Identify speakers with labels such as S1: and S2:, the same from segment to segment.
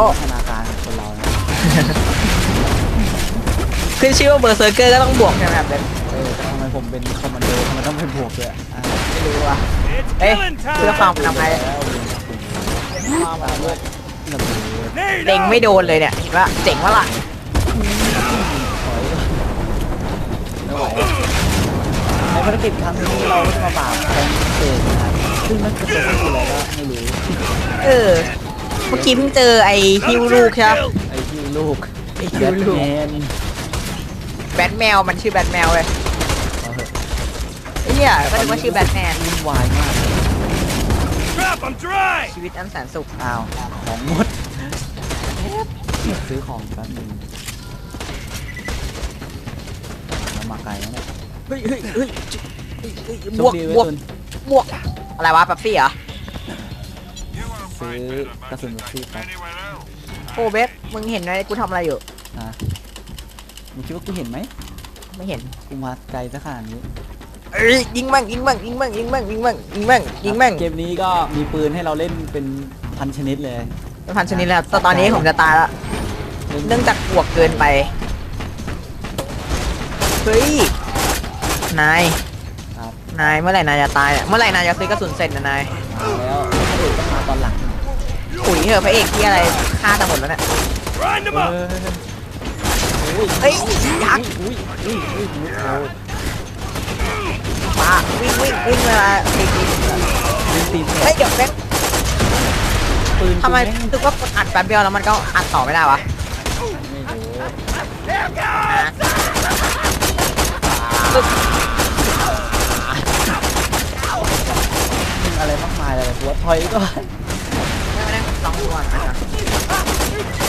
S1: อ้
S2: พัฒนาการของคนเรานะ
S1: ขึ้นชื่อว่าเบอร์เซอร์เกอร์ก็ต้องบวกใช่ไหมครับเบน
S2: เออแต่ทำไมผมเป็นคอมมานโดทำไมต้องเป็นบวกด้วยอะ
S1: ไม่รู้ว่ะเอ้ยเพื่อความ
S3: time.
S1: ปลอดภัย
S2: แล้วมามาด้วยระเบิด
S1: เต็งไม่โดนเลยเนี่ยเห็นว่าเจ๋งวะล่ะ
S2: ไม่ไหวในภารกิจครั้งนี้เราก็จะมาปราบแทงเอกนะครับซึ่งนั่นก็เป็นคืออะไรก็ไม่รู้
S1: เออ เมื่อกี้เพิ่งเจอไอ้ฮิวลูกใช่ไหม
S3: Kill.
S2: ไอ้ที่ลูก
S1: ไอ้
S2: แบ
S1: ฮิว
S2: ท
S1: ลูก
S2: แมน
S1: แบทแมวมันชื่อแบทแมวเลย
S2: เอาเถอะ
S1: ไอ้เนี่ยก็นึกว่าชื่อแบทแมน
S2: วุ่นวายมาก
S3: Crap, I'm dry.
S1: ชีวิตอันแสนสุข
S2: อ้าว ของหมดซื้อของแป๊บนึงเรามาไกลแล้วเนี่ย
S1: เฮ้ยเฮ้ยเฮ้ยบ
S2: โช
S1: ว
S2: ค
S1: ก
S2: ดี
S1: บ
S2: ไว้
S1: วก
S2: ตุน
S1: บวกอะไรวะแป๊บซี่เหรอ
S2: ซื้อกระสุนลูกซี่แป๊บ
S1: โอ้เบสมึงเห็นไหมกูทำอะไรอยู่
S2: อะมึงคิดว่ากูเห็นไหม
S1: ไม่เห็น
S2: กูมาไกลซะขนาดนี้
S1: เอ้ยยิงมั่งยิงมั่งยิงมั่งยิงมั่งยิงมั่งยิงมั่งยิงมั่ง
S2: เกมนี้ก็มีปืนให้เราเล่นเป็นพันชนิดเลย
S1: เป็นพันชนิดแล้วแต่ตอนนี้ผมจะตายแล้ว
S2: เล่น
S1: เนื่องจากบวกเกินไปเฮ้ยนาย
S2: ครับ
S1: นายเมื่อไหร่นายจะตายเนี่ยเมื่อไหร่นายจะซื้อกระสุนเสร็จนะนาย ขุยเถอะพระเอกที่อะไรฆ่าทั้งหมดแล้วเนี่ย
S3: Grind 'em
S2: เอ
S3: up.
S2: ออุ้ย
S1: เฮ้ยยักษ์
S2: อุ้ยอุ้ยอุ้ยอุ้ยโอ้ย
S1: มาวิ่งวิ่งวิ่งมาตีตี
S2: ยิงตีนแต
S1: เฮ้ย
S2: ก
S1: เดี๋ยวเบส
S2: ปืน
S1: ทำไม
S2: กูแง
S1: รู้สึกว่ากดอัดแป๊บเดียวแล้วมันก็อัดต่อไม่ได้วะ
S2: ไม่รู้
S1: ปึ๊บ
S2: มึงอะไรมากมายเลยหัวถอยก็
S1: ไม่ ไม่ได้ลองดูก่อนนะครับ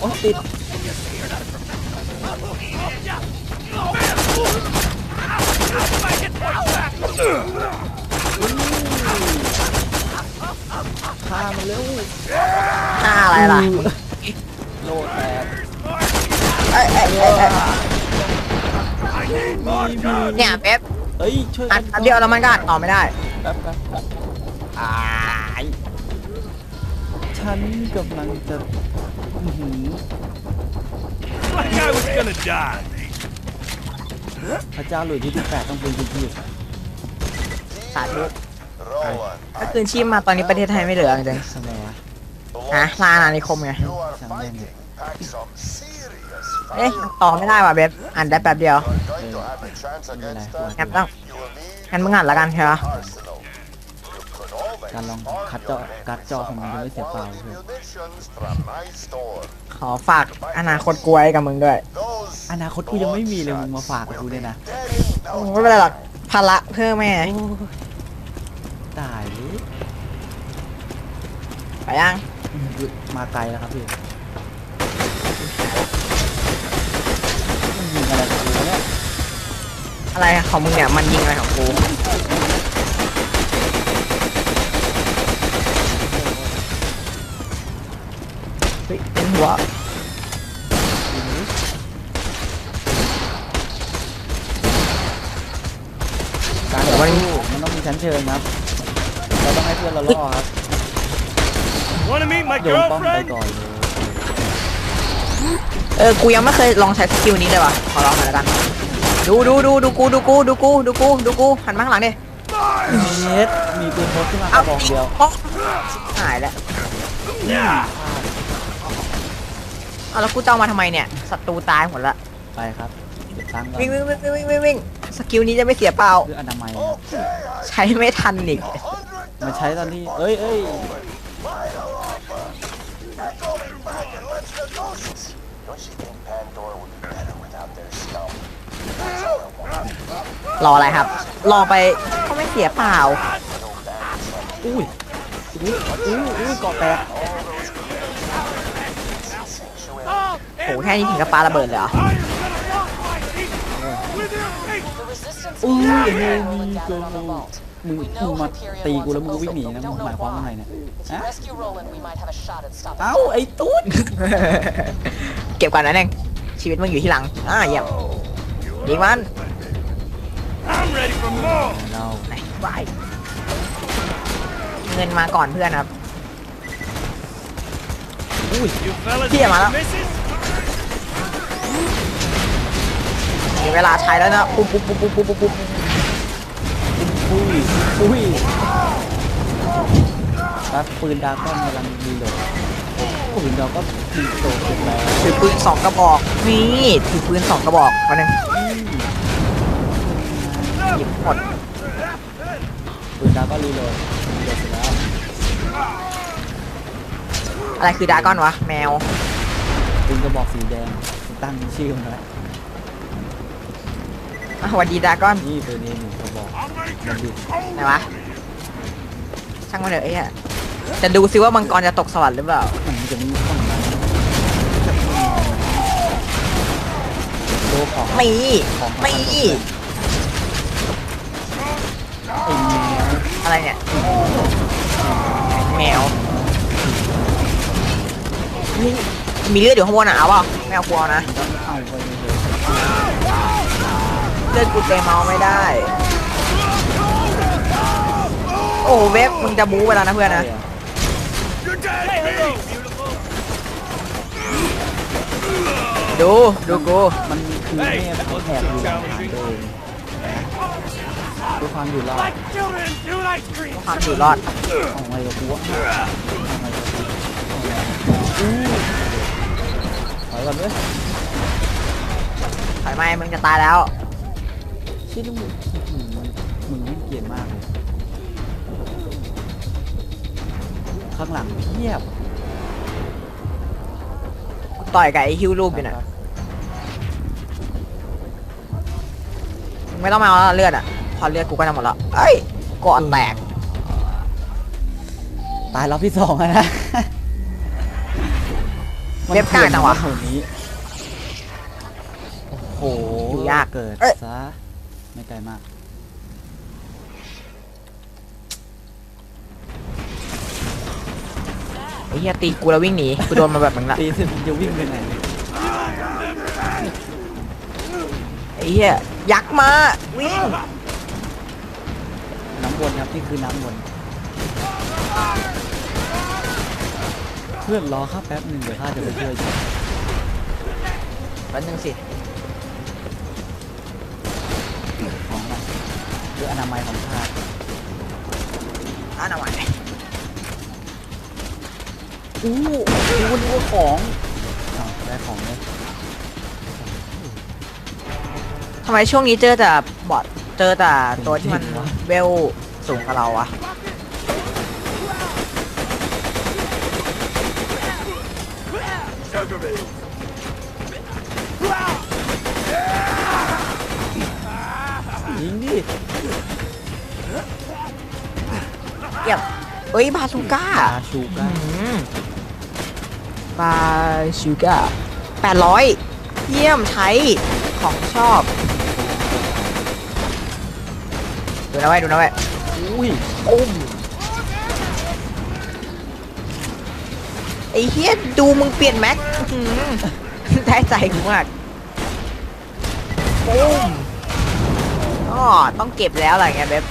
S2: โอ้ติดฆ่ามันเร็ว
S1: ฆ่าอะไรล่ะ
S2: โลดแตก
S1: เอ้ยเอ้ยเอ้ยเอ้ย
S3: I need more
S2: มี
S3: guns.
S1: เนี่ยเบส
S2: เฮ้ยช่วย
S1: อัดแป๊บเดียวแล้วมันก็อัดต่อไม่ได้
S2: แป๊บแป๊บแป๊บอ้ายฉันกำลังจะอื้อหือ
S3: Like I was gonna die.
S2: พระเจ้าหลุยที่ที่แปดต้องเป็นคุณพี่
S1: สาธุถ้าคืนชีพมาตอนนี้ประเทศไทยไม่เหลือจริง
S2: ทำไมวะ
S1: ๆฮะลาอาณานิคมไง
S2: ช่างแม่ง เลย
S1: เอ๊ะต่อไม่ได้ว่ะเบสอ่านได้แป๊บเดียว
S2: ไม่เป็นไรกลัว
S1: งั้นต้องงั้นมึงอ่านละกันใช่ปะ
S2: การลองคัดจอกัดจอของมันจะไม่เสียเปล่าเพื่อน
S1: ขอฝากอนาคตกล้วยกับมึงด้วย
S2: อนาคตกูยังไม่มีเลยมึงมาฝากกับกูเนี่ยนะ
S1: ไม่เป็นไรหรอกภาระเพิ่มแม่
S2: โอ้ยตายเลย
S1: ไปยัง
S2: มาไกลแล้วครับพี่มันยิงอะไรกับกูเนี่ย
S1: อะไรของมึงเนี่ยมันยิงอะไรของกูเฮ้ยเป็นหัว
S2: การต่อสู้มันต้องมีชั้นเชิงครับ เราต้องให้เพื่อนเราล่อครับ
S3: Wanna meet my
S2: โยนป้อมไป
S3: girlfriend?
S2: ก่อนเลย
S1: เออกูยังไม่เคยลองใช้สกิลนี้เลยว่ะขอลองหน่อยละกัน ดูดูดูดูกูดูกูดูกูดูกูดูกูหันมาข้างหลังดิ
S2: เน็ตมีปืนพกขึ้นมากระบอกเดียว
S1: ป๊อกหายแล้วเอาแล้วกูจะเอามาทำไมเนี่ยศัตรูตายหมดละ
S2: ไปครับเก็บตังค์ก่อน
S1: วิ่งวิ่งวิ่งวิ่งวิ่งวิ่งสกิลนี้จะไม่เสียเปล่า
S2: เพื่ออนามัยครับ
S1: ใช้ไม่ทันอีก
S2: มาใช้ตอนที่เอ้ยเอ้ย
S1: รออะไรครับ รอไปก็ไม่เสียเปล่า
S2: อุ้ยอุ้ยอุ้ยอุ้ยเกาะแตก
S1: โหแค่นี้ถึงกับปาระเบิดเลยเหรอ
S2: อุ้ยเฮมีโกมึงมึงมาตีกูแล้วมึงก็วิ่งหนีนะมึงหมายความว่าไงเนี่ย
S4: To rescue Roland, we might have a shot at stopping
S2: เอ้าไอ้ตุ๊ด
S1: เก็บก่อนนะเน่งชีวิตมึงอยู่ที่หลังอ่าเยี่ยม ดีมัน
S3: I'm ready for more.
S2: เรา
S1: ไหนวายเงินมาก่อนเพื่อนครับ
S3: You fellas
S1: Here,
S3: need
S1: man.
S3: some misses?
S1: มีเวลาใช้แล้วนะปุ๊บปุ๊บปุ๊บปุ๊บปุ๊บปุ๊บ
S2: อุ้ยอุ้ยครับปืนดราก้อนกำลังรีโหลด ปืนเราก็รีโหลดเสร็จแล้ว
S1: ถือปืนสองกระบอกนี่ถือปืนสองกระบอกมาหนึ่งหยิบหมด
S2: ปืนดราก้อนรีโหลดรีโหลดเสร็จแล้ว
S1: อะไรคือดราก้อนวะแมว
S2: ปืนกระบอกสีแดงตั้งชื่อมันไว้
S1: อะสวัสดีดราก้อน
S2: นี่ปืนนี้หนึ่งกระบอกมันดู
S1: ไหนวะช่างมันเถอะไอ้เหี้ย จะดูซิว่ามังกรจะตกสวรรค์หรือเปล่า
S2: มันจะมีข้างในโลของ
S1: มี
S2: ของ
S1: มี
S2: ไอ้แมว
S1: อะไรเนี่ย แมวนี่มีเลือดอยู่ข้างบนอะเอาเปล่าไม่เอากลัวนะ
S2: ต้องเอาไปเลย
S1: เลือดกูเตะเมาไม่ได้ โอ้เว็บมึงจะบู๊ไปแล้วนะเพื่อนนะ ดูดูกู
S2: มันคือแม่เขาแหบอยู่หลังฐานตัวเองดูความอยู่รอด
S3: Like children do ice cream.
S1: ความอยู่รอด
S2: เอาไงกับกูวะเอาไงกับกูอู้ถอยก่อนเว้ย
S1: ถอยไม่มึงจะตายแล้ว
S2: ชี้ลูกมึงมันมึงไม่เกลียดมากเลยข้างหลังเพียบ
S1: กู ต่อยกับไอ้ฮิวลูกอยู่น่ะมึงไม่ต้องมาเอาแล้วเลือดอะ พอเลือดกูก็จะหมดแล้วเอ้ยก่อนแตก
S2: ตายรอบที่สองแล้วนะ
S1: เว็บกล้าจังวะ
S2: มันเถื่อนมากกานี้โอ้โห
S1: อยู่ยาก
S2: เกิด
S1: เอ้ย
S2: ซะไม่ไกลมาก
S1: เหี้ยตีกูแล้ววิ่งหนีกูโดนมาแบบมึงละ
S2: ตีเสร็จมึงจะวิ่งไปไหน
S1: ไอ้เหี้ยยักษ์มาวิ่ง
S2: น้ำวนครับนี่คือน้ำวนเพื่อนรอครับแป๊บหนึ่งเดี๋ยวข้าจะไปช่วย
S1: แป๊บนึงสิ
S2: ของมันคืออนามัยของข้า
S1: อ่านเอาไว้
S2: อู้ดูดูของอ้าวได้ของเลย
S1: ทำไมช่วงนี้เจอแต่บอทเจอแต่ตัวที่มันเวลสูงกว่าเราอะ
S2: ยิงดิ
S1: เยี่ยมเอ้ยบาซูก้า
S2: อาชูก้า
S1: อืม บาซูก้าแปดร้อยเยี่ยมใช้ของชอบ ดูนะไว้ยดูนะไว้ย
S2: อุ้ย
S1: อุ้มไอ้เฮียดูมึงเปลี่ยนแม็กอื้อหือได้ใจกูมากปุ้มอ๋อต้องเก็บแล้วอะไรเงี้ยเบบ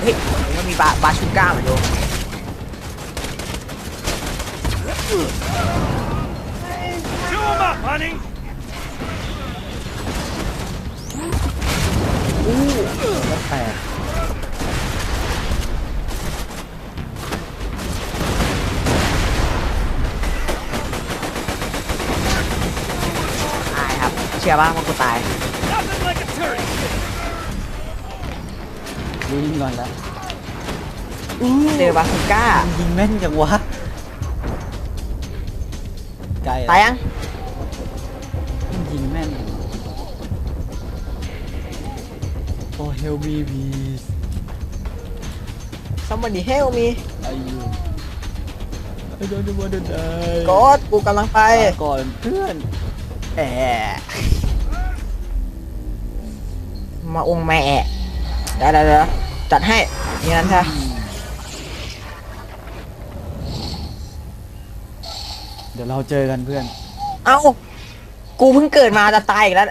S1: เฮ้ยเฮ้ยมันมีบาบาชูก้ามาดู
S3: Chew 'em up, honey.
S2: แล้วแตก
S1: ตายครับ เชื่อป่ะว่ากูตาย
S3: Nothing like a turret.
S2: วิ่งก่อนแล้ว
S1: เจอบาชูก้า
S2: ยิงแม่นจังวะไกล
S1: ตายยัง
S2: ยิงแม่นจังวะโอ้เฮลมีพี
S1: somebody help me
S2: อายุ I don't want to die
S1: กดกูกำลังไป
S2: ลาก่อนเพื่อน
S1: แอะมาองค์แม่แอะ ได้ได้ได้จัดให้นี่นั้นใช่
S2: เดี๋ยวเราเจอกันเพื่อน
S1: เอ้า กูเพิ่งเกิดมาจะตายอีกแล้ว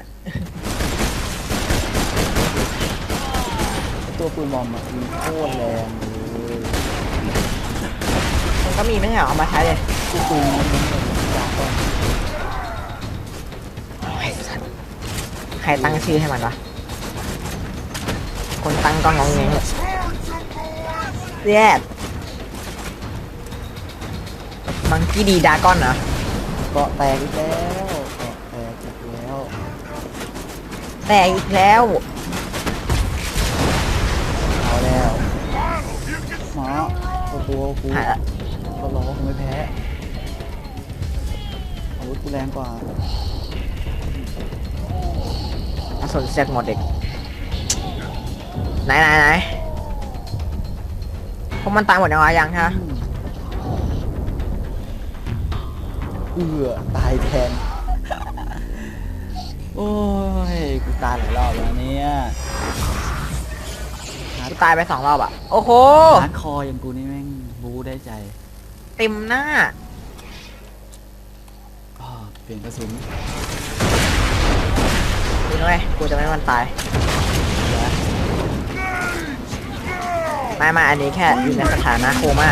S2: ตัวปืนบอมอะมีโคตรแรงเลย
S1: มันก็มีไม่ใช่เหรอเอามาใช้เลย
S2: ตัวปืนมันเป็นแบบดาก้อน
S1: ไอ้สัสใครตั้งชื่อให้มันวะ คนตั้งก็งงเงงแย่มังกี้ดีดากอนเหรอ
S2: เกาะแตกอีกแล้วเกาะแตกอีกแล้ว
S1: แต่อีกแล้ว
S2: เอาแล้วหมาตัวตัวกู
S1: หายละ
S2: ก็ร้องไม่แพ้อาวุธกูแรงกว่า
S1: กระสุนเสกหมดเด็ก ไหนไหนไหนพวกมันตายหมดยังวะยังฮะ
S2: เอือตายแทน โอ้ย กูตายหลายรอบแล้วเนี่ย
S1: กูตายไปสองรอบอะ โอ้โห
S2: ฮาร์ดคอร์อย่างกูนี่แม่งบูได้ใจ
S1: เต็มหน้า
S2: อ้อเปลี่ยนกระสุน
S1: จริงเลยกูจะไม่ให้มันตาย ไม่ไม่อันนี้แค่อยู่ในสถานะโคม่า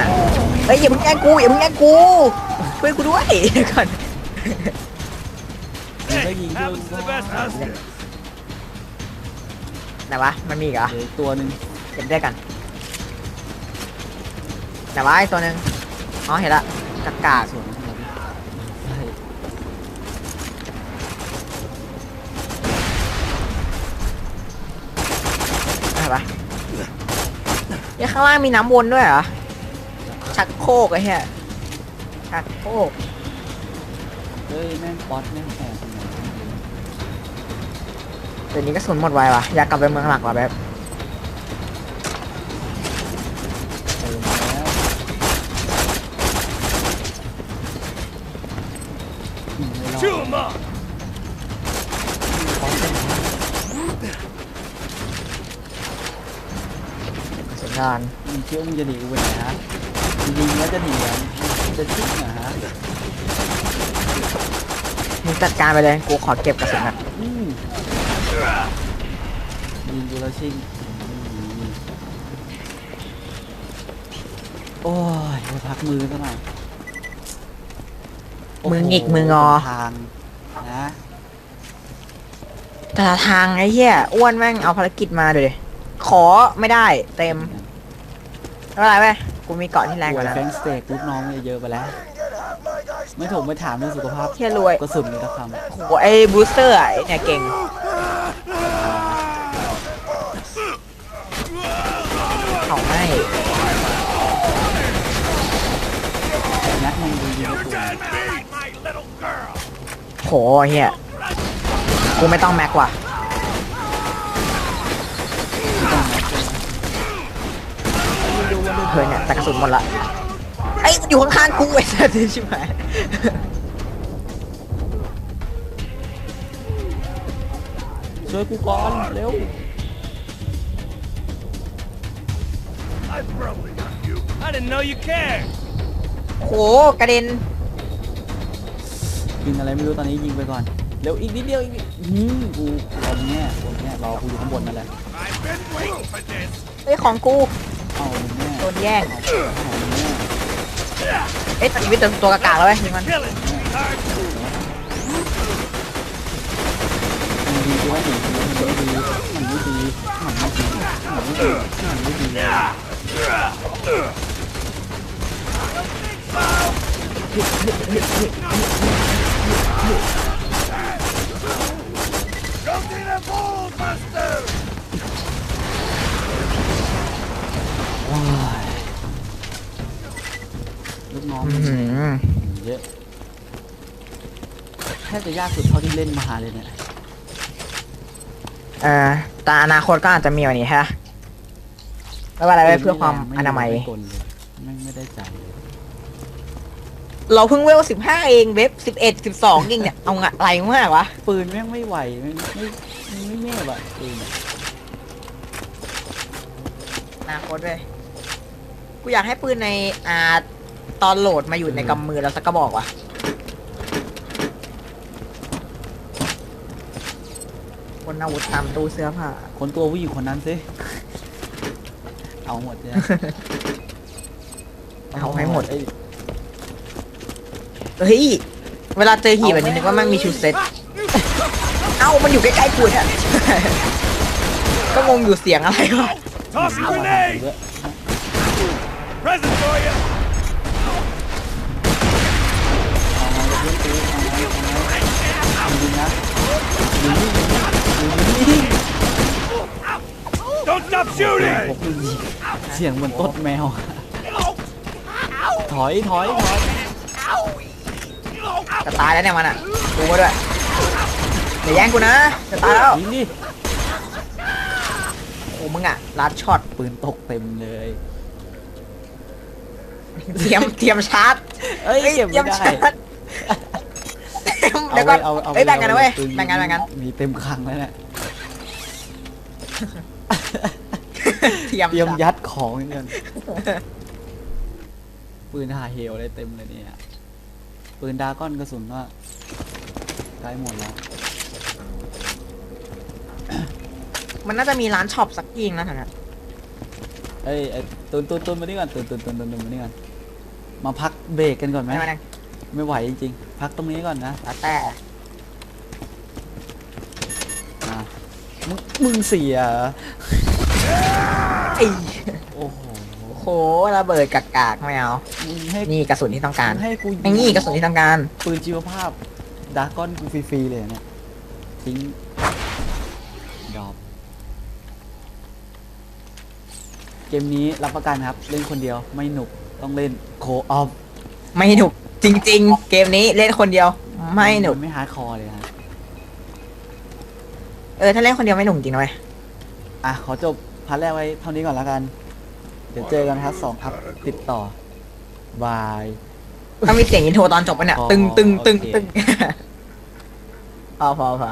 S1: เฮ้ยอย่าเพิ่งแย่งกูอย่าเพิ่งแย่งกูช่วยกูด้วยเดี๋ยวก่อน
S2: มันก็ยิง
S3: Hey,
S2: ด้วย
S3: happens to the best of us.
S1: ไหนวะมันมีอีกเหรอ
S2: เดี๋ยวอีกตัวหนึ่ง
S1: เก็บด้วยกันไหนวะไอ้ตัวหนึ่งอ๋อเห็นละกากาก
S2: ส่วนของเราใช่
S1: อะไรปะ เนี่ยข้างล่างมีน้ำวนด้วยเหรอ ชักโครกไอ้เหี้ยชักโครก
S2: เฮ้ยแม่งป๊อตแม่งแอบตรงไหนไม่รู้
S1: เดี๋ยวนี้ก็สุนหมดไววะอยากกลับไปเมืองหลักว่ะแบบ
S2: เติมแล้วอืมไม่รอด
S3: Chew 'em up.
S2: ป๊อตเป็น
S1: สุนยาน
S2: มึงเชื่อมึงจะหนีกูไปไหนฮะยิงแล้วจะหนีเหรอจะชิงเหรอฮะ
S1: มึงจัดการไปเลยกูขอเก็บกระสุนอะ
S2: อืมยิงกูแล้วชิงอืมโอ้ยไปพักมือซะหน่อยโอ้โห
S1: มือหงิกมืองอ
S2: ทางนะ
S1: แต่ละทางไอ้เหี้ยอ้วนแม่งเอาภารกิจมาดูดิขอไม่ได้เต็ม ไม่เป็นไรเว้ยกูมีเกาะที่แรงกว่า
S2: ป่วย
S1: นั้น
S2: แฟงสเต็กลูกน้องเยอะๆไปแล้ว ไม่ถกไม่ถามเรื่องสุขภาพ
S1: เที่ยรวย
S2: กระสุนนี่ละค
S1: โหไอ้บูสเตอร์อะไอ้เนี่ยเก่ง เขาไม่ำ
S2: นักมันดีๆนะกู
S3: Dead meat, my little girl.
S1: โหเฮียกูไม่ต้องแม็กว่ะ เฮ้ยเนี่ยแต่กระสุนหมดละไอ้ยอยู่ข้างๆกูไอ้สัสใช่ไหม
S2: ช่วยกูก่อนเร็ว
S3: I probably got you. I didn't know you cared.
S1: โหกระเด็น
S2: ยิงอะไรไม่รู้ตอนนี้ยิงไปก่อน เร็วอีกนิดเดียวอีกนิดอืมกูตรงเนี้ยตรงเนี้ยรอกูอยู่ข้างบนนั่นแหละ
S3: I've been waiting for this.
S1: เฮ้ยของกู
S2: เอาแน่
S1: โด นแย่ง
S2: เอาแน่
S1: เอ้ยตอนนี้เป็นตัวกากาแล้วเว้ยยิงมัน
S3: Kill it, sweetheart.
S2: มันดีที่ว่าหนีมันไม่ดีมันไม่ดีมันไม่ดีมันไม่ดีมันไม่ดี
S3: Go to the ball, buster.
S2: ลูกน้อง
S1: อื้อหือ
S2: เยอะแทบจะยากสุดเท่าที่เล่นมาเลยเนี่ย
S1: เอ่อแต่อนาคตก็อาจจะมีกว่านี้ฮะไม่เป็นไรเว้ยเพื่อความอนามัย
S2: ไกลเลยไม่ไม่ได้ใจเลย
S1: เราเพิ่งเวลสิบห้าเองเว็บสิบเอ็ดสิบสองเองเนี่ย เอาไงอะไรมากวะ
S2: ปืนแม่งไม่ไหวไม่ไม่ไม่ไม่เงียบอะปืนอะ
S1: อนาคตเว้ย กูอยากให้ปืนในอาตอนโหลดมาอยู่ในกำมือเราสักกระบอกว่ะ คนอาวุธตามตู้เสื้อผ้า
S2: คนตัวผู้หญิงคนนั้นสิ เอาหมดเลย
S1: เอาให้หมด
S2: เอ้ย
S1: เฮ้ย เวลาเจอหีบแบบนี้นึกว่ามันมีชุดเซ็ต เอ้า มันอยู่ใกล้ๆกูเนี่ย ก็งงอยู่เสียงอะไรวะ
S3: Tossing
S2: เอามาหา
S3: grenade!
S2: ด้วย
S3: Present for you!
S2: เอามาเพื่อนตีเอามาเอามายิงนะยิงนี่ยิงนี่ยิงนี่
S3: Don't stop shooting!
S2: ยิงเสียงเหมือนต้นแมว ถอยถอยถอย
S1: จะตายแล้วเนี่ยมันอะดูมาด้วยอย่าแย่งกูนะ จะตายแล้วโอ้มึงอะลัดช็อต
S2: ปืนตกเต็มเลย
S1: เตรียมเตรียมชาร์จ
S2: เอ้ยเก็บ
S1: เตรีย
S2: ไม่
S1: ม
S2: ได้
S1: ชาร์จเดี๋ยวก่อน
S2: เอาเอา
S1: เอ้ยแบ่งกันนะเว้ย
S2: ปื
S1: แบ่งกันแบ่งกัน
S2: มีเต็มคลังแล้วเนี่ย
S1: เตรียม
S2: เตรียม
S1: ชาร์จ
S2: ยัดของเหมือนกันปืนหาเฮลได้เต็มเลยเนี่ยปืนดราก้อนกระสุนก็ใกล้หมดแล้ว
S1: มันน่าจะมีร้านช็อปสักยิงนะแถวนั้น
S2: เอ้ยไอ้ตุนตุนตุนมานี่ก่อนตุนตุนตุนตุนตุนมานี่ก่อน มาพักเบรกกันก่อนไหม
S1: ไม่มานั่ง
S2: ไม่ไหวจริงๆ พักตรงนี้ก่อนนะ
S1: แล้วแต่
S2: อะมึงมึงเสีย
S1: ไอ้
S2: โอ้โห
S1: โหระเบิดกากๆไม่เอา
S2: มึงให้
S1: นี่กระสุนที่ต้องการ
S2: มึงให้กู
S1: ไอ้นี่กระสุนที่ต้องการ
S2: ปืนชีวภาพดราก้อนกูฟรีๆเลยเนี่ยทิ้งดรอปเกมนี้รับประกันครับ เล่นคนเดียวไม่หนุก ต้องเล่นโคออฟ
S1: ไม่หนุกจริง ๆ เกมนี้เล่นคนเดียว ไม่หนุก
S2: ไม่ฮาร์ดคอร์เลยฮะ
S1: เออถ้าเล่นคนเดียวไม่หนุกจริงนะเว้ย
S2: อะขอจบพาร์ทแรกไว้เท่านี้ก่อนแล้วกัน เดี๋ยวเจอกันพาร์ทสองครับติดต่อบาย
S1: ต้องมีเสียงอินโทรตอนจบปะเนี่ย
S2: อ๋อ
S1: ตึงตึงตึง
S2: โอเค
S1: ตึงพอพอพอ